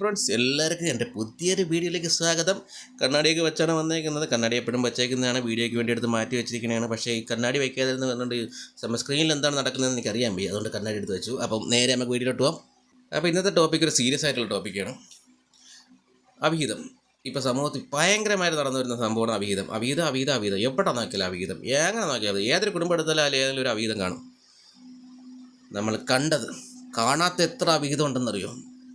Friends എല്ലാവർക്കും എന്റെ പുതിയൊരു വീഡിയോയിലേക്ക് സ്വാഗതം. കണ്ണാടിയൊക്കെ വെച്ചാണ് വന്നേക്കുന്നത്. കണ്ണാടി എപ്പോഴും വെച്ചേക്കുന്നതാണ്. വീഡിയോയ്ക്ക് വേണ്ടി എടുത്ത് മാറ്റി വെച്ചിരിക്കുന്നതാണ്. പക്ഷേ ഈ കണ്ണാടി വയ്ക്കാതിരുന്നു പറഞ്ഞുകൊണ്ട് സ്ക്രീനിൽ എന്താണ് നടക്കുന്നതെന്ന് എനിക്ക് അറിയാൻ വയ്യ. അതുകൊണ്ട് കണ്ണാടി എടുത്ത് വെച്ചു. അപ്പം നേരെ നമുക്ക് വീഡിയോയിലോട്ട് പോകാം അപ്പോൾ ഇന്നത്തെ ടോപ്പിക് ഒരു സീരിയസ് ആയിട്ടുള്ള ടോപ്പിക്കാണ് അവിഹിതം. ഇപ്പോൾ സമൂഹത്തിൽ ഭയങ്കരമായിട്ട് നടന്നു വരുന്ന സംഭവമാണ് അവിഹിതം. അവിഹിതം അവിഹിതം അവിഹിതം. എവിടെ നോക്കിയാലും അവിഹിതം. എങ്ങനെ നോക്കിയാൽ ഏതൊരു കുടുംബം എടുത്താലും ഏതെങ്കിലും ഒരു അവിഹിതം കാണും. നമ്മൾ കണ്ടത് കാണാത്ത എത്ര അവിഹിതം ഉണ്ടെന്നറിയോ?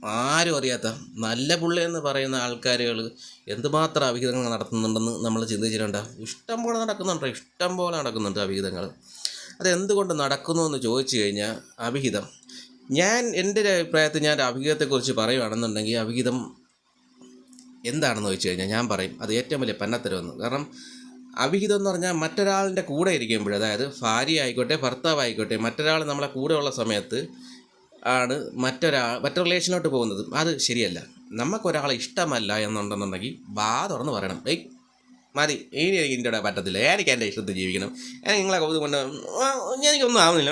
ആരും അറിയാത്ത നല്ല പുള്ളി എന്ന് പറയുന്ന ആൾക്കാരുകൾ എന്തുമാത്രം അവിഹിതങ്ങൾ നടത്തുന്നുണ്ടെന്ന് നമ്മൾ ചിന്തിച്ചിട്ടുണ്ട്? ഇഷ്ടം പോലെ നടക്കുന്നുണ്ടോ. ഇഷ്ടം പോലെ നടക്കുന്നുണ്ട് അവിഹിതങ്ങൾ അതെന്തുകൊണ്ട് നടക്കുന്നു എന്ന് ചോദിച്ചു കഴിഞ്ഞാൽ അവിഹിതം. ഞാൻ എന്റെ ഒരു അഭിപ്രായത്തിൽ ഞാൻ അവിഹിതത്തെക്കുറിച്ച് പറയുകയാണെന്നുണ്ടെങ്കിൽ അവിഹിതം എന്താണെന്ന് ചോദിച്ചു കഴിഞ്ഞാൽ ഞാൻ പറയും. അത് ഏറ്റവും വലിയ പന്നത്തരമെന്ന്. കാരണം അവിഹിതം എന്ന് പറഞ്ഞാൽ മറ്റൊരാളിന്റെ കൂടെ ഇരിക്കുമ്പോൾ അതായത് ഭാര്യ ആയിക്കോട്ടെ ഭർത്താവ് ആയിക്കോട്ടെ മറ്റൊരാൾ നമ്മളെ കൂടെയുള്ള സമയത്ത് ആണ് മറ്റൊരാൾ മറ്റൊരു റിലേഷനിലോട്ട് പോകുന്നത് അത് ശരിയല്ല. നമുക്കൊരാളെ ഇഷ്ടമല്ല എന്നുണ്ടെന്നുണ്ടെങ്കിൽ വാ തുറന്ന് പറയണം. ഏയ് മതി. ഇനി എനിക്ക് ഇതിന്റെ പറ്റത്തില്ല. എനിക്ക് എന്റെ ഇഷ്ടത്തിൽ ജീവിക്കണം. എനിക്ക് നിങ്ങളെ കൗതുകം കൊണ്ട് എനിക്കൊന്നും ആവുന്നില്ല.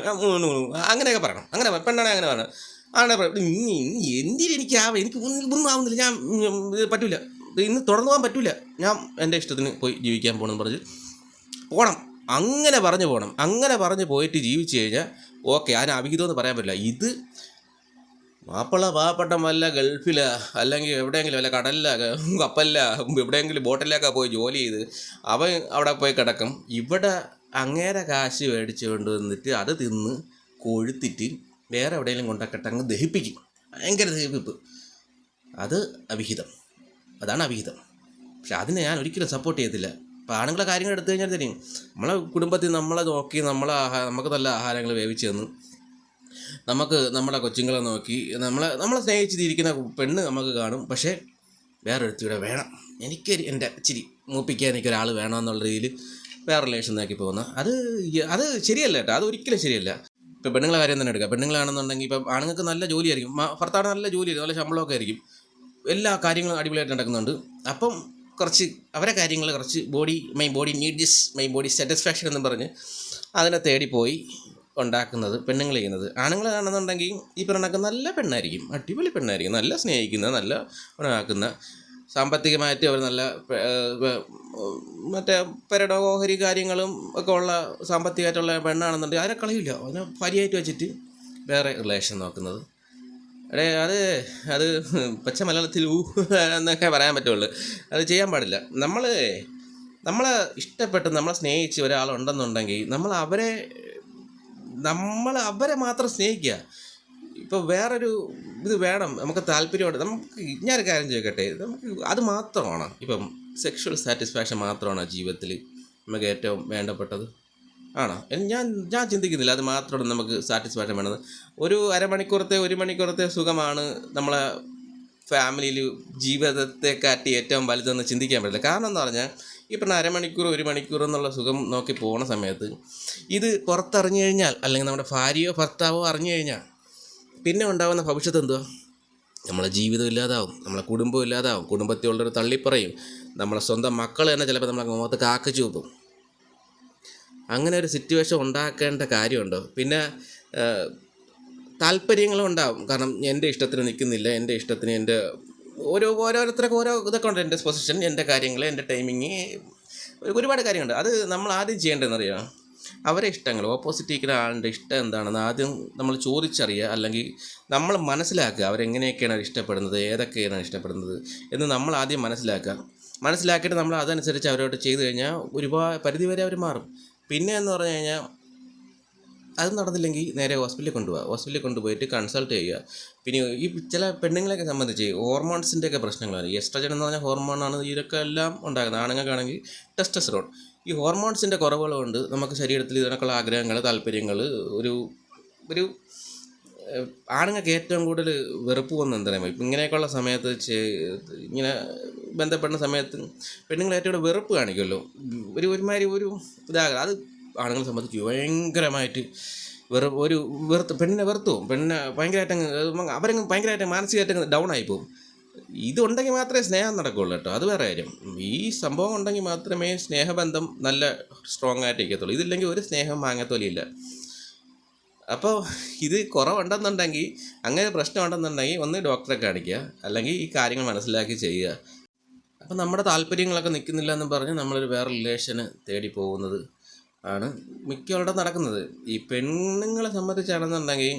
അങ്ങനെയൊക്കെ പറയണം. അങ്ങനെ പെണ്ണാണ് അങ്ങനെ പറയണം. ആണ് എന്തിന് എനിക്കാവും എനിക്ക് ഒന്നും ആവുന്നില്ല. ഞാൻ പറ്റൂല. ഇന്ന് തുടർന്നു പോകാൻ പറ്റൂല. ഞാൻ എന്റെ ഇഷ്ടത്തിന് പോയി ജീവിക്കാൻ പോകണമെന്ന് പറഞ്ഞ് പോകണം അങ്ങനെ പറഞ്ഞു പോകണം അങ്ങനെ പറഞ്ഞ് പോയിട്ട് ജീവിച്ചു കഴിഞ്ഞാൽ ഓക്കെ അതിന് അവിഹിതം എന്ന് പറയാൻ പറ്റില്ല. ഇത് മാപ്പിള പാവപ്പെട്ട വല്ല ഗൾഫില അല്ലെങ്കിൽ എവിടെയെങ്കിലും വല്ല കടലില കപ്പലില എവിടെയെങ്കിലും ബോട്ടിലൊക്കെ പോയി ജോലി ചെയ്ത് അവൻ അവിടെ പോയി കിടക്കും. ഇവിടെ അങ്ങേരെ കാശ് മേടിച്ച് കൊണ്ട് വന്നിട്ട് അത് തിന്ന് കൊഴുത്തിട്ട് വേറെ എവിടെയെങ്കിലും കൊണ്ടൊക്കെ അങ്ങ് ദഹിപ്പിക്കും. ഭയങ്കര ദഹിപ്പിപ്പ്. അത് അവിഹിതം. അതാണ് അവിഹിതം. പക്ഷെ അതിനെ ഞാൻ ഒരിക്കലും സപ്പോർട്ട് ചെയ്യത്തില്ല. ഇപ്പോൾ ആണുങ്ങളെ കാര്യങ്ങൾ എടുത്തു കഴിഞ്ഞാൽ തന്നെയും നമ്മളെ കുടുംബത്തിൽ നമ്മളെ നോക്കി നമ്മളെ ആഹാരം നമുക്ക് നല്ല ആഹാരങ്ങൾ വേവിച്ച് തന്നു നമുക്ക് നമ്മുടെ കൊച്ചുങ്ങളെ നോക്കി നമ്മളെ നമ്മളെ സ്നേഹിച്ചിരിക്കുന്ന പെണ്ണ് നമുക്ക് കാണും. പക്ഷേ വേറൊരുത്തിയുടെ വേണം. എനിക്ക് എന്റെ ഇച്ചിരി മൂപ്പിക്കാൻ എനിക്ക് ഒരാൾ വേണമെന്നുള്ള രീതിയിൽ വേറെ റിലേഷൻ നോക്കി പോകുന്ന. അത് അത് ശരിയല്ല കേട്ടോ. അത് ഒരിക്കലും ശരിയല്ല. ഇപ്പോൾ പെണ്ണുങ്ങളെ കാര്യം തന്നെ എടുക്കുക പെണ്ണുങ്ങളാണെന്നുണ്ടെങ്കിൽ ഇപ്പം ആണുങ്ങൾക്ക് നല്ല ജോലിയായിരിക്കും. ഭർത്താവിന് നല്ല ജോലിയായിരിക്കും. നല്ല ശമ്പളമൊക്കെ ആയിരിക്കും. എല്ലാ കാര്യങ്ങളും അടിപൊളിയായിട്ട് നടക്കുന്നുണ്ട്. അപ്പം കുറച്ച് അവരെ കാര്യങ്ങൾ കുറച്ച് body my body need this my body satisfaction എന്ന് പറഞ്ഞ് അതിനെ തേടി പോയി. ഉണ്ടാക്കുന്നത് പെണ്ണുങ്ങൾ ചെയ്യുന്നത്. ആണുങ്ങൾ കാണുന്നുണ്ടെങ്കിൽ ഈ പെണ്ണൊക്കെ നല്ല പെണ്ണായിരിക്കും. അടിപൊളി പെണ്ണായിരിക്കും. നല്ല സ്നേഹിക്കുന്ന നല്ല ഉണ്ടാക്കുന്ന സാമ്പത്തികമായിട്ട് അവർ നല്ല മറ്റേ പെരടോ ഓഹരി കാര്യങ്ങളും ഒക്കെ ഉള്ള സാമ്പത്തികമായിട്ടുള്ള പെണ്ണാണെന്നുണ്ടെങ്കിൽ അതിനെ കളയില്ല. അതിനെ ഭാര്യയായിട്ട് വെച്ചിട്ട് വേറെ റിലേഷൻ നോക്കുന്നത്. അടേ അത് അത് പച്ച മലയാളത്തിൽ ഊ എന്നൊക്കെ പറയാൻ പറ്റുള്ളൂ. അത് ചെയ്യാൻ പാടില്ല. നമ്മൾ നമ്മളെ ഇഷ്ടപ്പെട്ട് നമ്മളെ സ്നേഹിച്ച് ഒരാളുണ്ടെന്നുണ്ടെങ്കിൽ നമ്മൾ അവരെ നമ്മൾ അവരെ മാത്രം സ്നേഹിക്കുക. ഇപ്പോൾ വേറൊരു ഇത് വേണം. നമുക്ക് താല്പര്യമുണ്ട്. നമുക്ക് ഞാനൊരു കാര്യം ചോദിക്കട്ടെ. നമുക്ക് അത് മാത്രമാണ്? ഇപ്പം സെക്ഷൽ സാറ്റിസ്ഫാക്ഷൻ മാത്രമാണ് ജീവിതത്തിൽ നമുക്ക് ഏറ്റവും വേണ്ടപ്പെട്ടത്? ആണോ? ഞാൻ ഞാൻ ചിന്തിക്കുന്നില്ല. അത് മാത്രമാണ് നമുക്ക് സാറ്റിസ്ഫാക്ഷൻ വേണ്ടത്. ഒരു അരമണിക്കൂറത്തെ ഒരു മണിക്കൂറത്തെ സുഖമാണ് നമ്മളെ ഫാമിലിയിൽ ജീവിതത്തെക്കാട്ടി ഏറ്റവും വലുതെന്ന് ചിന്തിക്കാൻ പറ്റില്ല. കാരണം എന്ന് പറഞ്ഞാൽ ഈ പറഞ്ഞ അരമണിക്കൂർ ഒരു മണിക്കൂർ എന്നുള്ള സുഖം നോക്കി പോണ സമയത്ത് ഇത് പുറത്തറിഞ്ഞു കഴിഞ്ഞാൽ അല്ലെങ്കിൽ നമ്മുടെ ഭാര്യയോ ഭർത്താവോ അറിഞ്ഞു കഴിഞ്ഞാൽ പിന്നെ ഉണ്ടാകുന്ന ഭവിഷ്യത്ത് എന്തുവാ? നമ്മളെ ജീവിതം ഇല്ലാതാവും നമ്മളെ കുടുംബം ഇല്ലാതാവും കുടുംബത്തിലുള്ളൊരു തള്ളിപ്പറയും നമ്മളെ സ്വന്തം മക്കൾ തന്നെ ചിലപ്പോൾ നമ്മളെ മുഖത്ത് കാക്കച്ചു വെക്കും അങ്ങനെ ഒരു സിറ്റുവേഷൻ ഉണ്ടാക്കേണ്ട കാര്യമുണ്ടോ? പിന്നെ താല്പര്യങ്ങളും ഉണ്ടാവും. കാരണം എന്റെ ഇഷ്ടത്തിന് നിൽക്കുന്നില്ല എന്റെ ഇഷ്ടത്തിന് എന്റെ ഓരോ ഓരോരുത്തർക്ക് ഓരോ ഇതൊക്കെ ഉണ്ട് എന്റെ പൊസിഷൻ എന്റെ കാര്യങ്ങൾ എന്റെ ടൈമിങ് ഒരുപാട് കാര്യങ്ങളുണ്ട്. അത് നമ്മൾ ആദ്യം ചെയ്യേണ്ടതെന്നറിയാം അവരെ ഇഷ്ടങ്ങൾ ഓപ്പോസിറ്റ് ഇരിക്കുന്ന ആളുടെ ഇഷ്ടം എന്താണെന്ന് ആദ്യം നമ്മൾ ചോദിച്ചറിയുക അല്ലെങ്കിൽ നമ്മൾ മനസ്സിലാക്കുക അവരെങ്ങനെയൊക്കെയാണ് ഇഷ്ടപ്പെടുന്നത് ഏതൊക്കെയാണ് ഇഷ്ടപ്പെടുന്നത് എന്ന് നമ്മൾ ആദ്യം മനസ്സിലാക്കുക. മനസ്സിലാക്കിയിട്ട് നമ്മൾ അതനുസരിച്ച് അവരോട് ചെയ്തു കഴിഞ്ഞാൽ ഒരുപാട് പരിധി വരെ അവർ മാറും. പിന്നെ എന്ന് പറഞ്ഞു കഴിഞ്ഞാൽ അത് നടന്നില്ലെങ്കിൽ നേരെ ഹോസ്പിറ്റലിൽ കൊണ്ടുപോകുക ഹോസ്പിറ്റലിൽ കൊണ്ടുപോയിട്ട് കൺസൾട്ട് ചെയ്യുക. പിന്നെ ഈ ചില പെണ്ണുങ്ങളെയൊക്കെ സംബന്ധിച്ച് ഹോർമോൺസിന്റെ ഒക്കെ പ്രശ്നങ്ങളാണ് എസ്ട്രജൻ എന്ന് പറഞ്ഞാൽ ഹോർമോണാണ് ഇതൊക്കെ എല്ലാം ഉണ്ടാകുന്നത് ആണുങ്ങൾക്കാണെങ്കിൽ ടെസ്റ്റസ്റോൺ ഈ ഹോർമോൺസിന്റെ കുറവുകൾ കൊണ്ട് നമുക്ക് ശരീരത്തിൽ ഇതിനൊക്കെയുള്ള ആഗ്രഹങ്ങൾ താല്പര്യങ്ങൾ ഒരു ഒരു ആണുങ്ങൾക്ക് ഏറ്റവും കൂടുതൽ വെറുപ്പ് വന്ന് എന്തായാലും ഇപ്പം ഇങ്ങനെയൊക്കെയുള്ള സമയത്ത് ഇങ്ങനെ ബന്ധപ്പെടുന്ന സമയത്ത് പെണ്ണുങ്ങൾ ഏറ്റവും വെറുപ്പ് കാണിക്കുമല്ലോ. ഒരു ഒരുമാതിരി ഒരു ഇതാകുക അത് ആണുങ്ങളെ സംബന്ധിച്ച് ഭയങ്കരമായിട്ട് വെറു ഒരു വെറുത്ത് പെണ്ണിനെ വെറുത്തു പെണ്ണിനെ ഭയങ്കരമായിട്ട് അവരങ്ങ് ഭയങ്കരമായിട്ട് മാനസികമായിട്ട് ഡൗൺ ആയി പോകും ഇതുണ്ടെങ്കിൽ മാത്രമേ സ്നേഹം നടക്കുകയുള്ളൂ കേട്ടോ. അത് വേറെ കാര്യം. ഈ സംഭവം ഉണ്ടെങ്കിൽ മാത്രമേ സ്നേഹബന്ധം നല്ല സ്ട്രോങ് ആയിട്ട് ഇരിക്കത്തുള്ളൂ. ഇതില്ലെങ്കിൽ ഒരു സ്നേഹം വാങ്ങത്തോലിയില്ല അപ്പോൾ ഇത് കുറവുണ്ടെന്നുണ്ടെങ്കിൽ അങ്ങനെ പ്രശ്നമുണ്ടെന്നുണ്ടെങ്കിൽ ഒന്ന് ഡോക്ടറെ കാണിക്കുക. അല്ലെങ്കിൽ ഈ കാര്യങ്ങൾ മനസ്സിലാക്കി ചെയ്യുക. അപ്പം നമ്മുടെ താല്പര്യങ്ങളൊക്കെ നിൽക്കുന്നില്ല എന്ന് പറഞ്ഞ് നമ്മളൊരു വേറെ റിലേഷന് തേടി പോകുന്നത് ആണ് മിക്കവരുടെ നടക്കുന്നത്. ഈ പെണ്ണുങ്ങളെ സംബന്ധിച്ചാണെന്നുണ്ടെങ്കിൽ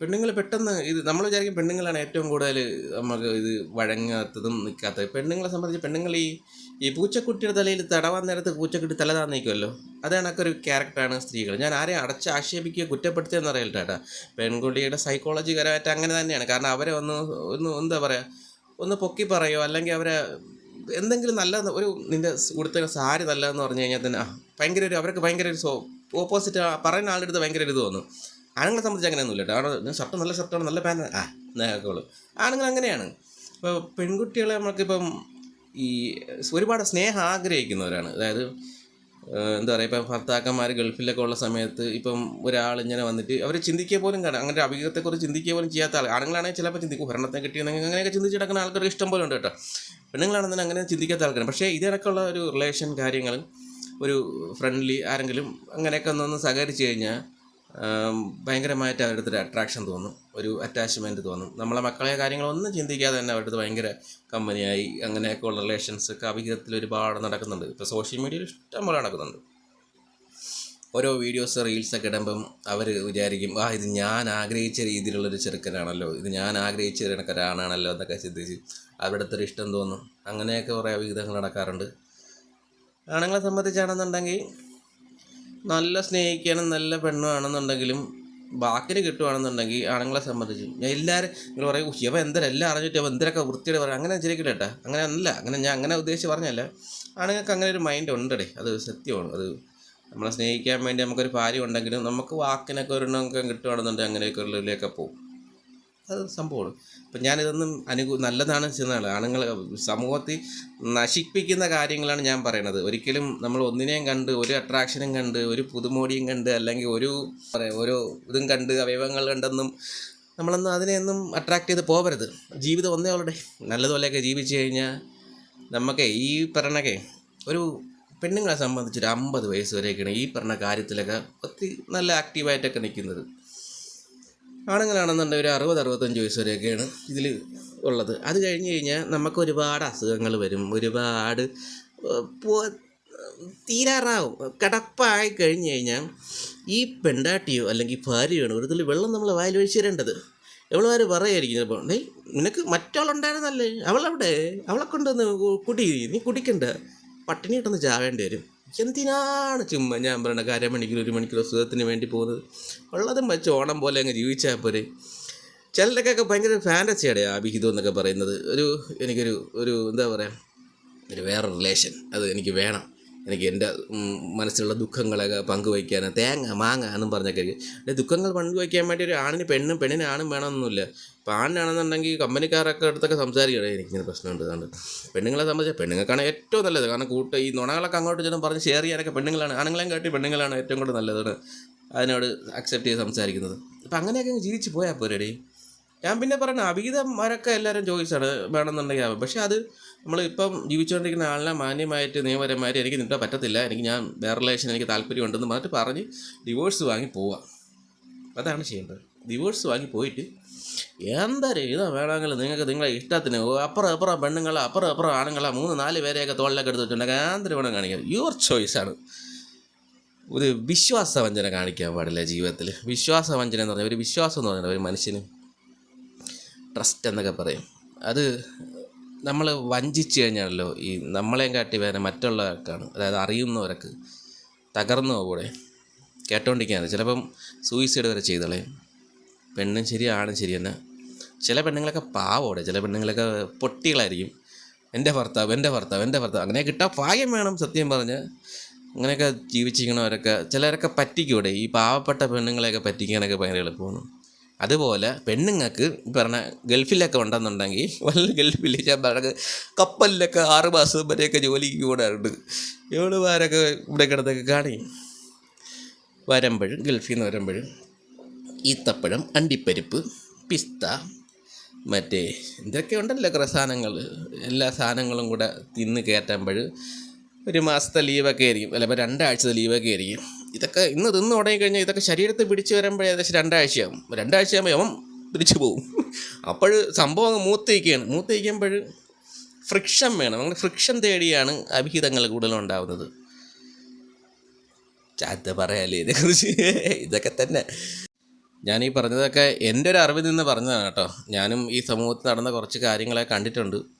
പെണ്ണുങ്ങൾ പെട്ടെന്ന് ഇത് നമ്മൾ വിചാരിക്കും പെണ്ണുങ്ങളാണ് ഏറ്റവും കൂടുതൽ നമുക്ക് ഇത് വഴങ്ങാത്തതും നിൽക്കാത്തത്. പെണ്ണുങ്ങളെ സംബന്ധിച്ച് പെണ്ണുങ്ങൾ ഈ ഈ പൂച്ചക്കുട്ടിയുടെ തലയിൽ തടവാൻ നേരത്ത് പൂച്ചക്കുട്ടി തല താന്ന് നിൽക്കുമല്ലോ അത് കണക്കൊരു ക്യാരക്ടറാണ് സ്ത്രീകൾ. ഞാൻ ആരെ അടച്ച് ആക്ഷേപിക്കുക കുറ്റപ്പെടുത്തിയെന്ന് അറിയില്ല കേട്ടോ. പെൺകുട്ടിയുടെ സൈക്കോളജി കരമായിട്ട് അങ്ങനെ തന്നെയാണ്. കാരണം അവരെ ഒന്ന് ഒന്ന് എന്താ പറയുക ഒന്ന് പൊക്കി പറയോ അല്ലെങ്കിൽ അവരെ എന്തെങ്കിലും നല്ല ഒരു നിന്റെ ഉടുത്ത സാരി നല്ലതെന്ന് പറഞ്ഞു കഴിഞ്ഞാൽ തന്നെ ഭയങ്കര ഒരു അവർക്ക് ഭയങ്കര ഒരു സോ ഓപ്പോസിറ്റ് പറയുന്ന ആളുടെ അടുത്ത് ഭയങ്കര ഒരു ഇത് തോന്നും ആണുങ്ങളെ സംബന്ധിച്ച് അങ്ങനെയൊന്നുമില്ല കേട്ടോ. ആണോ ഷർട്ട് നല്ല ഷർട്ടാണ് നല്ല പാൻ ആ നേക്കുള്ളൂ ആണുങ്ങൾ അങ്ങനെയാണ്. ഇപ്പോൾ പെൺകുട്ടികളെ നമുക്കിപ്പം ഈ ഒരുപാട് സ്നേഹം ആഗ്രഹിക്കുന്നവരാണ്. അതായത് എന്താ പറയുക ഇപ്പം ഭർത്താക്കന്മാർ ഗൾഫിലൊക്കെ ഉള്ള സമയത്ത് ഇപ്പം ഒരാൾ ഇങ്ങനെ വന്നിട്ട് അവർ ചിന്തിക്കുക പോലും കാണാം അങ്ങനെ അഭിഗത്തെക്കുറിച്ച് ചിന്തിക്കുക പോലും ചെയ്യാത്ത ആൾ ആണുങ്ങളാണെങ്കിൽ ചിലപ്പോൾ ചിന്തിക്കും ഭരണത്തെ കിട്ടിയെന്നെങ്കിൽ അങ്ങനെയൊക്കെ ചിന്തിച്ച് കിടക്കുന്ന ആൾക്കാർക്ക് ഇഷ്ടം പോലെ ഉണ്ട് കേട്ടോ. പെണ്ണുങ്ങളാണെന്നുണ്ടെങ്കിൽ അങ്ങനെ ചിന്തിക്കാത്ത ആൾക്കാർ പക്ഷേ ഇതിനൊക്കെയുള്ള ഒരു റിലേഷൻ കാര്യങ്ങൾ ഒരു ഫ്രണ്ട്ലി ആരെങ്കിലും അങ്ങനെയൊക്കെ ഒന്നൊന്ന് സഹകരിച്ച് കഴിഞ്ഞാൽ ഭയങ്കരമായിട്ട് അവരുടെ അട്രാക്ഷൻ തോന്നും. ഒരു അറ്റാച്ച്മെന്റ് തോന്നും. നമ്മളെ മക്കളെ കാര്യങ്ങളൊന്നും ചിന്തിക്കാതെ തന്നെ അവരുടെ ഭയങ്കര കമ്പനിയായി അങ്ങനെയൊക്കെ ഉള്ള റിലേഷൻസ് ഒക്കെ അഭിഹിതത്തിൽ ഒരുപാട് നടക്കുന്നുണ്ട്. ഇപ്പോൾ സോഷ്യൽ മീഡിയയിൽ ഇഷ്ടം പോലെ നടക്കുന്നുണ്ട്. ഓരോ വീഡിയോസ് റീൽസൊക്കെ ഇടുമ്പം അവർ വിചാരിക്കും ആ ഇത് ഞാൻ ആഗ്രഹിച്ച രീതിയിലുള്ളൊരു ചെറുക്കനാണല്ലോ. ഇത് ഞാൻ ആഗ്രഹിച്ച ചെറുക്കനാണല്ലോ എന്നൊക്കെ ചിന്തിച്ച് അവരുടെ അടുത്തൊരു ഇഷ്ടം തോന്നും. അങ്ങനെയൊക്കെ കുറേ അഭിഹിതങ്ങൾ നടക്കാറുണ്ട്. ആണുങ്ങളെ സംബന്ധിച്ചാണെന്നുണ്ടെങ്കിൽ നല്ല സ്നേഹിക്കാനും നല്ല പെണ്ണുമാണെന്നുണ്ടെങ്കിലും ബാക്കിന് കിട്ടുവാണെന്നുണ്ടെങ്കിൽ ആണുങ്ങളെ സംബന്ധിച്ച് ഞാൻ എല്ലാവരും നിങ്ങൾ പറയും ഇവ എന്തര എല്ലാം അറിഞ്ഞിട്ട് ഇവ എന്തരൊക്കെ വൃത്തിയുടെ പറയാം? അങ്ങനെ ചിരിക്കട്ടെ. കേട്ടാ അങ്ങനെ അല്ല അങ്ങനെ ഞാൻ അങ്ങനെ ഉദ്ദേശിച്ച് പറഞ്ഞല്ല ആണുങ്ങൾക്ക് അങ്ങനെ ഒരു മൈൻഡ് ഉണ്ടടേ. അത് സത്യമാണ്. അത് നമ്മളെ സ്നേഹിക്കാൻ വേണ്ടി നമുക്കൊരു ഭാര്യ ഉണ്ടെങ്കിലും നമുക്ക് വാക്കിനൊക്കെ ഒരെണ്ണമൊക്കെ കിട്ടുവാണെന്നുണ്ടെങ്കിൽ അങ്ങനെയൊക്കെ ഉള്ളിലേക്ക് പോകും അത് സംഭവമാണ്. അപ്പം ഞാനിതൊന്നും അനുകൂ നല്ലതാണ് ചെയ്യുന്നതാണ് ആണുങ്ങൾ സമൂഹത്തിൽ നശിപ്പിക്കുന്ന കാര്യങ്ങളാണ് ഞാൻ പറയണത്. ഒരിക്കലും നമ്മൾ ഒന്നിനെയും കണ്ട് ഒരു അട്രാക്ഷനും കണ്ട് ഒരു പുതുമോടിയും കണ്ട് അല്ലെങ്കിൽ ഒരു ഓരോ ഇതും കണ്ട് അവയവങ്ങൾ കണ്ടെന്നും നമ്മളൊന്നും അതിനെയൊന്നും അട്രാക്റ്റ് ചെയ്ത് പോകരുത് ജീവിതം ഒന്നേ ഉള്ളടെ നല്ലതുപോലെയൊക്കെ ജീവിച്ചു കഴിഞ്ഞാൽ നമുക്ക് ഈ പറഞ്ഞൊക്കെ ഒരു പെണ്ണുങ്ങളെ സംബന്ധിച്ചൊരു അമ്പത് വയസ്സ് വരെയൊക്കെയാണ് ഈ പറഞ്ഞ കാര്യത്തിലൊക്കെ ഒത്തിരി നല്ല ആക്റ്റീവായിട്ടൊക്കെ നിൽക്കുന്നത് ആണുങ്ങളാണെന്നുണ്ടെങ്കിൽ ഒരു അറുപത് അറുപത്തഞ്ച് വയസ്സ് വരെയൊക്കെയാണ് ഇതിൽ ഉള്ളത്. അത് കഴിഞ്ഞ് കഴിഞ്ഞാൽ നമുക്ക് ഒരുപാട് അസുഖങ്ങൾ വരും. ഒരുപാട് തീരാറാവും. കിടപ്പായി കഴിഞ്ഞ് കഴിഞ്ഞാൽ ഈ പെണ്ടാട്ടിയോ അല്ലെങ്കിൽ ഭാര്യയോ ഒരു തുള്ളി വെള്ളം നമ്മൾ വായിൽ ഒഴിച്ചിരേണ്ടത് എവളുമാർ പറയായിരിക്കും ചിലപ്പോൾ ഡേ നിനക്ക് മറ്റവളുണ്ടായിരുന്നല്ലേ? അവളവിടെ? അവളെ കൊണ്ടുവന്ന് കുടി. നീ കുടിക്കണ്ട. പട്ടിണി കിട്ടുന്ന ചാവേണ്ടി വരും. എന്തിനാണ് ചുമ്മാ ഞാൻ പറയണ അരമണിക്കൂർ ഒരു മണിക്കൂർ സുഖത്തിന് വേണ്ടി പോകുന്നത്. ഉള്ളതും വെച്ച് ഓണം പോലെ അങ്ങ് ജീവിച്ചാൽ പോരെ. ചിലരൊക്കെ ഭയങ്കര ഫാന്റസിയുടെ അഭിഹിതം എന്നൊക്കെ പറയുന്നത്. ഒരു എനിക്കൊരു ഒരു എന്താ പറയുക ഒരു വേറെ റിലേഷൻ അത് എനിക്ക് വേണം. എനിക്ക് എന്റെ മനസ്സിലുള്ള ദുഃഖങ്ങളൊക്കെ പങ്കുവയ്ക്കാൻ തേങ്ങ മാങ്ങ എന്നും പറഞ്ഞൊക്കെ. ഈ ദുഃഖങ്ങൾ പങ്കുവയ്ക്കാൻ വേണ്ടി ഒരു ആണിന് പെണ്ണും പെണ്ണിന് ആണും വേണമെന്നൊന്നുമില്ല. ഇപ്പോൾ ആണിനാണെന്നുണ്ടെങ്കിൽ കമ്പനിക്കാരൊക്കെ അടുത്തൊക്കെ സംസാരിക്കണേ എനിക്കിങ്ങനെ പ്രശ്നമുണ്ട് അതുകൊണ്ട് പെണ്ണുങ്ങളെ സംബന്ധിച്ച് പെണ്ണുങ്ങൾക്കാണ് ഏറ്റവും നല്ലത്. കാരണം കൂട്ട ഈ നുണകളൊക്കെ അങ്ങോട്ട് ചെന്ന് പറഞ്ഞ് ഷെയർ ചെയ്യാനൊക്കെ പെണ്ണുങ്ങളാണ്. ആണുങ്ങളെയും കാട്ടി പെണ്ണുങ്ങളാണ് ഏറ്റവും കൂടുതൽ നല്ലതാണ് അതിനോട് അക്സെപ്റ്റ് ചെയ്ത് സംസാരിക്കുന്നത്. അപ്പം അങ്ങനെയൊക്കെ അങ്ങ് ജീവിച്ച് പോയാൽ പോരടി. ഞാൻ പിന്നെ പറയണ അവിഹിതന്മാരൊക്കെ എല്ലാവരും ചോയ്സാണ് വേണമെന്നുണ്ടെങ്കിൽ പക്ഷേ അത് നമ്മൾ ഇപ്പം ജീവിച്ചുകൊണ്ടിരിക്കുന്ന ആളിനെ മാന്യമായിട്ട് നിയമപരമായിട്ട് എനിക്ക് നിൽക്കാൻ പറ്റത്തില്ല. എനിക്ക് ഞാൻ വേറെ റിലേഷൻ എനിക്ക് താല്പര്യമുണ്ടെന്ന് പറഞ്ഞിട്ട് പറഞ്ഞ് ഡിവോഴ്സ് വാങ്ങി പോവാം. അതാണ് ചെയ്യേണ്ടത്. ഡിവോഴ്സ് വാങ്ങി പോയിട്ട് എന്തായാലും ഇതാ വേണമെങ്കിൽ നിങ്ങൾക്ക് നിങ്ങളെ ഇഷ്ടത്തിന് അപ്പുറം അപ്പുറം പെണ്ണുങ്ങളെ അപ്പുറം അപ്പുറം ആണുങ്ങളെ മൂന്ന് നാല് പേരെയൊക്കെ തോളിലൊക്കെ എടുത്ത് വെച്ചിട്ടുണ്ടെങ്കിൽ ആന്തരം വേണം കാണിക്കാം. യുവർ ചോയ്സാണ് ഒരു വിശ്വാസവഞ്ചന കാണിക്കാൻ പാടില്ല ജീവിതത്തിൽ വിശ്വാസവഞ്ചന എന്ന് പറഞ്ഞാൽ ഒരു വിശ്വാസം എന്ന് പറഞ്ഞാൽ ഒരു മനുഷ്യന്. ട്രസ്റ്റ് എന്നൊക്കെ പറയും. അത് നമ്മൾ വഞ്ചിച്ച് കഴിഞ്ഞാണല്ലോ ഈ നമ്മളെയും കാട്ടി വേറെ മറ്റുള്ളവർക്കാണ് അതായത് അറിയുന്നവർക്ക് തകർന്നു കൂടെ കേട്ടോണ്ടിരിക്കുകയാണ് ചിലപ്പം സൂയിസൈഡ് വരെ ചെയ്തോളെ. പെണ്ണും ശരി ആണും ശരി തന്നെ. ചില പെണ്ണുങ്ങളൊക്കെ പാവോടെ. ചില പെണ്ണുങ്ങളൊക്കെ പൊട്ടികളായിരിക്കും. എന്റെ ഭർത്താവ് എന്റെ ഭർത്താവ് എന്റെ ഭർത്താവ്. അങ്ങനെ കിട്ടാൻ ഭാഗ്യം വേണം സത്യം പറഞ്ഞ്. അങ്ങനെയൊക്കെ ജീവിച്ചിരിക്കണവരൊക്കെ ചിലരൊക്കെ പറ്റിക്കൂടെ. ഈ പാവപ്പെട്ട പെണ്ണുങ്ങളെയൊക്കെ പറ്റിക്കാനൊക്കെ ഭയങ്കര എളുപ്പമാണ്. അതുപോലെ പെണ്ണുങ്ങൾക്ക് പറഞ്ഞ ഗൾഫിലൊക്കെ ഉണ്ടെന്നുണ്ടെങ്കിൽ വല്ല ഗൾഫിൽ പറഞ്ഞ കപ്പലിലൊക്കെ ആറ് മാസം വരെയൊക്കെ ജോലിക്ക് കൂടാറുണ്ട്. ഏഴുമാരൊക്കെ ഇവിടെ കിടന്നൊക്കെ കാണിക്കും. വരുമ്പോഴും ഗൾഫിൽ നിന്ന് വരുമ്പോഴും ഈത്തപ്പഴം അണ്ടിപ്പരിപ്പ് പിസ്ത മറ്റേ ഇതൊക്കെ ഉണ്ടല്ലോ കുറേ സാധനങ്ങൾ. എല്ലാ സാധനങ്ങളും കൂടെ തിന്ന് കയറ്റുമ്പോൾ ഒരു മാസത്തെ ലീവൊക്കെ ആയിരിക്കും. അല്ലെങ്കിൽ രണ്ടാഴ്ചത്തെ ലീവൊക്കെ ആയിരിക്കും. ഇതൊക്കെ ഇന്ന് തിന്ന് തുടങ്ങി കഴിഞ്ഞാൽ ഇതൊക്കെ ശരീരത്തിൽ പിടിച്ചു വരുമ്പോൾ ഏകദേശം രണ്ടാഴ്ചയാകും രണ്ടാഴ്ചയാകുമ്പോൾ അവൻ പിടിച്ചു പോകും അപ്പോൾ സംഭവം അങ്ങ് മൂത്തേക്കാണ് മൂത്തേക്കുമ്പോൾ ഫ്രിക്ഷൻ വേണം. അങ്ങനെ ഫ്രിക്ഷൻ തേടിയാണ് അഭിഹിതങ്ങൾ കൂടുതലും ഉണ്ടാവുന്നത്. ചാത്ത പറയാല്ലേ ഇതിനെക്കുറിച്ച്? ഇതൊക്കെ തന്നെ. ഞാൻ ഈ പറഞ്ഞതൊക്കെ എന്റെ ഒരു അറിവിൽ നിന്ന് പറഞ്ഞതാണ് കേട്ടോ. ഞാനും ഈ സമൂഹത്തിൽ നടന്ന കുറച്ച് കാര്യങ്ങളെ കണ്ടിട്ടുണ്ട്.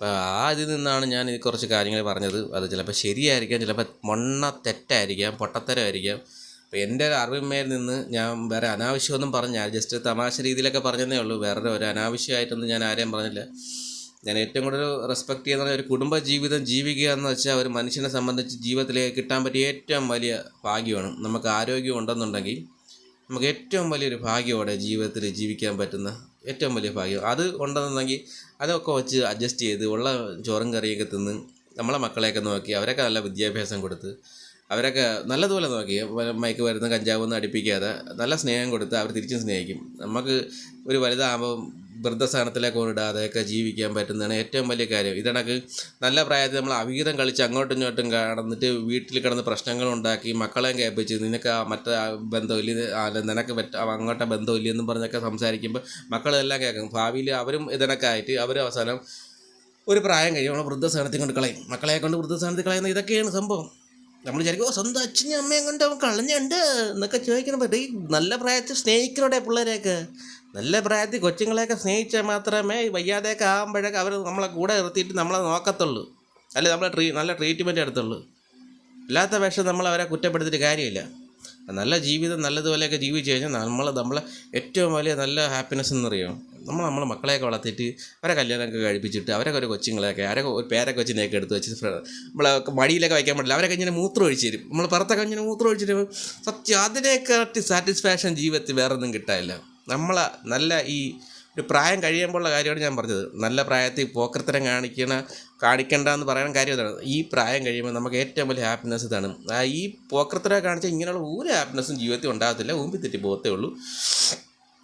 അപ്പോൾ ആ ഇതിൽ നിന്നാണ് ഞാൻ കുറച്ച് കാര്യങ്ങൾ പറഞ്ഞത്. അത് ചിലപ്പോൾ ശരിയായിരിക്കാം ചിലപ്പോൾ മൊണ്ണ തെറ്റായിരിക്കാം പൊട്ടത്തരമായിരിക്കാം. അപ്പോൾ എന്റെ അറിവിന്മേൽ നിന്ന് ഞാൻ വേറെ അനാവശ്യമൊന്നും പറഞ്ഞ ജസ്റ്റ് തമാശ രീതിയിലൊക്കെ പറഞ്ഞതേ ഉള്ളൂ. വേറെ ഒരു അനാവശ്യമായിട്ടൊന്നും ഞാൻ ആരെയും പറഞ്ഞില്ല. ഞാൻ ഏറ്റവും കൂടുതൽ റെസ്പെക്ട് ചെയ്യുന്ന ഒരു കുടുംബ ജീവിതം ജീവിക്കുക എന്ന് വെച്ചാൽ ഒരു മനുഷ്യനെ സംബന്ധിച്ച് ജീവിതത്തിലേക്ക് കിട്ടാൻ പറ്റിയ ഏറ്റവും വലിയ ഭാഗ്യമാണ്. നമുക്ക് ആരോഗ്യം ഉണ്ടെന്നുണ്ടെങ്കിൽ നമുക്ക് ഏറ്റവും വലിയൊരു ഭാഗ്യമാണ് ജീവിതത്തിൽ ജീവിക്കാൻ പറ്റുന്ന ഏറ്റവും വലിയ ഭാഗ്യം. അത് ഉണ്ടെന്നുണ്ടെങ്കിൽ അതൊക്കെ വെച്ച് അഡ്ജസ്റ്റ് ചെയ്ത് ഉള്ള ചോറും കറിയൊക്കെ തിന്ന് നമ്മളെ മക്കളെയൊക്കെ നോക്കി അവരൊക്കെ നല്ല വിദ്യാഭ്യാസം കൊടുത്ത് അവരൊക്കെ നല്ലതുപോലെ നോക്കി. മയക്ക് വരുന്ന കഞ്ചാവൊന്നും അടുപ്പിക്കാതെ നല്ല സ്നേഹം കൊടുത്ത് അവർ തിരിച്ചും സ്നേഹിക്കും. നമുക്ക് ഒരു വലുതാകുമ്പോൾ വൃദ്ധസ്ഥാനത്തിലേക്ക് കൊണ്ടിടാതെയൊക്കെ ജീവിക്കാൻ പറ്റുന്നതാണ് ഏറ്റവും വലിയ കാര്യം. ഇതണക്ക് നല്ല പ്രായത്തിൽ നമ്മൾ അവിഹിതം കളിച്ച് അങ്ങോട്ടും ഇങ്ങോട്ടും കടന്നിട്ട് വീട്ടിൽ കിടന്ന് പ്രശ്നങ്ങൾ ഉണ്ടാക്കി മക്കളെയും കേൾപ്പിച്ച് നിനക്ക് മറ്റേ ബന്ധമില്ല അല്ല നിനക്ക് പറ്റ അങ്ങോട്ടെ ബന്ധമില്ല എന്നും പറഞ്ഞൊക്കെ സംസാരിക്കുമ്പോൾ മക്കളെല്ലാം കേൾക്കും. ഭാവിയിൽ അവരും ഇതിനൊക്കെ അവർ അവസാനം ഒരു പ്രായം കഴിയുമ്പോൾ വൃദ്ധസ്ഥാനത്തിൽ കൊണ്ട് കളയും. മക്കളെ കൊണ്ട് വൃദ്ധസ്ഥാനത്തിൽ കളയുന്ന ഇതൊക്കെയാണ് സംഭവം. നമ്മൾ വിചാരിക്കും "ഓ, സ്വന്തം അച്ഛനും അമ്മയും കൊണ്ട് അവൻ കളഞ്ഞുണ്ട് എന്നൊക്കെ ചോദിക്കണം പറ്റും ഈ നല്ല പ്രായത്തിൽ സ്നേഹിക്കണോടെ പിള്ളേരെയൊക്കെ? നല്ല പ്രായത്തിൽ കൊച്ചുങ്ങളെയൊക്കെ സ്നേഹിച്ചാൽ മാത്രമേ വയ്യാതെയൊക്കെ ആകുമ്പോഴൊക്കെ അവർ നമ്മളെ കൂടെ നിർത്തിയിട്ട് നമ്മളെ നോക്കത്തുള്ളൂ. അല്ലെ നമ്മളെ ട്രീ നല്ല ട്രീറ്റ്മെന്റ് എടുത്തുള്ളൂ. അല്ലാത്ത പക്ഷം നമ്മൾ അവരെ കുറ്റപ്പെടുത്തിയിട്ട് കാര്യമില്ല. നല്ല ജീവിതം നല്ലതുപോലെയൊക്കെ ജീവിച്ചു കഴിഞ്ഞാൽ നമ്മൾ നമ്മളെ ഏറ്റവും വലിയ നല്ല ഹാപ്പിനെസ് എന്നറിയാം നമ്മൾ നമ്മളെ മക്കളെയൊക്കെ വളർത്തിയിട്ട് അവരെ കല്യാണമൊക്കെ കഴിപ്പിച്ചിട്ട് അവരൊക്കെ ഒരു കൊച്ചുങ്ങളെയൊക്കെ അവരൊക്കെ ഒരു പേരൊക്കെ കൊച്ചിനെയൊക്കെ എടുത്ത് വെച്ച് നമ്മളെ മടിയിലൊക്കെ വയ്ക്കാൻ പറ്റില്ല. അവരൊക്കെ ഇങ്ങനെ മൂത്രം ഒഴിച്ചു തരും. നമ്മൾ പുറത്തൊക്കെ ഇങ്ങനെ മൂത്രം ഒഴിച്ചിട്ട് സത്യം അതിനേക്കാട്ടി സാറ്റിസ്ഫാക്ഷൻ ജീവിതത്തിൽ വേറെ ഒന്നും കിട്ടാനില്ല. നമ്മളെ നല്ല ഈ ഒരു പ്രായം കഴിയുമ്പോഴുള്ള കാര്യമാണ് ഞാൻ പറഞ്ഞത്. നല്ല പ്രായത്തിൽ പോക്കർത്തരം കാണിക്കണ കാണിക്കേണ്ട എന്ന് പറയുന്ന കാര്യം ഇതാണ്. ഈ പ്രായം കഴിയുമ്പോൾ നമുക്ക് ഏറ്റവും വലിയ ഹാപ്പിനെസ് ഇതാണ്. ആ ഈ പോക്കർത്തരം കാണിച്ചാൽ ഇങ്ങനെയുള്ള ഒരു ഹാപ്പിനെസ്സും ജീവിതത്തിൽ ഉണ്ടാകത്തില്ല. ഊമ്പി തെറ്റി പോകത്തേ ഉള്ളൂ.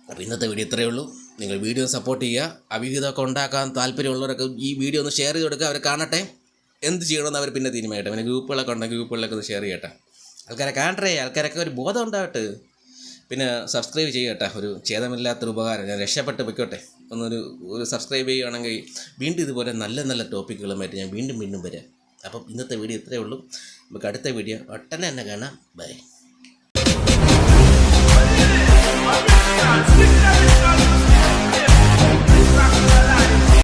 അപ്പോൾ ഇന്നത്തെ വീഡിയോ ഇത്രയേ ഉള്ളൂ. നിങ്ങൾ വീഡിയോ സപ്പോർട്ട് ചെയ്യുക. അവിഹിതമൊക്കെ ഉണ്ടാക്കാൻ താല്പര്യമുള്ളവരൊക്കെ ഈ വീഡിയോ ഒന്ന് ഷെയർ ചെയ്ത് കൊടുക്കുക. അവർ കാണട്ടെ. എന്ത് ചെയ്യണമെന്ന് അവർ പിന്നെ തീരുമാനിക്കട്ടെ. പിന്നെ ഗ്രൂപ്പുകളൊക്കെ ഉണ്ടെങ്കിൽ ഗ്രൂപ്പുകളിലൊക്കെ ഒന്ന് ഷെയർ ചെയ്യട്ടെ. ആൾക്കാരെ കാണട്ടെ. ആൾക്കാരൊക്കെ ഒരു ബോധം ഉണ്ടാവട്ടെ പിന്നെ സബ്സ്ക്രൈബ് ചെയ്യട്ടെ. ഒരു ഛേദമില്ലാത്തൊരു ഉപകാരം. ഞാൻ രക്ഷപ്പെട്ട് പൊയ്ക്കോട്ടെ. ഒന്നൊരു ഒരു സബ്സ്ക്രൈബ് ചെയ്യുകയാണെങ്കിൽ വീണ്ടും ഇതുപോലെ നല്ല നല്ല ടോപ്പിക്കുകളുമായിട്ട് ഞാൻ വീണ്ടും വീണ്ടും വരാം. അപ്പം ഇന്നത്തെ വീഡിയോ ഇത്രയേ ഉള്ളൂ. നമുക്ക് അടുത്ത വീഡിയോ ഒട്ടനെ തന്നെ കാണാം. ബൈ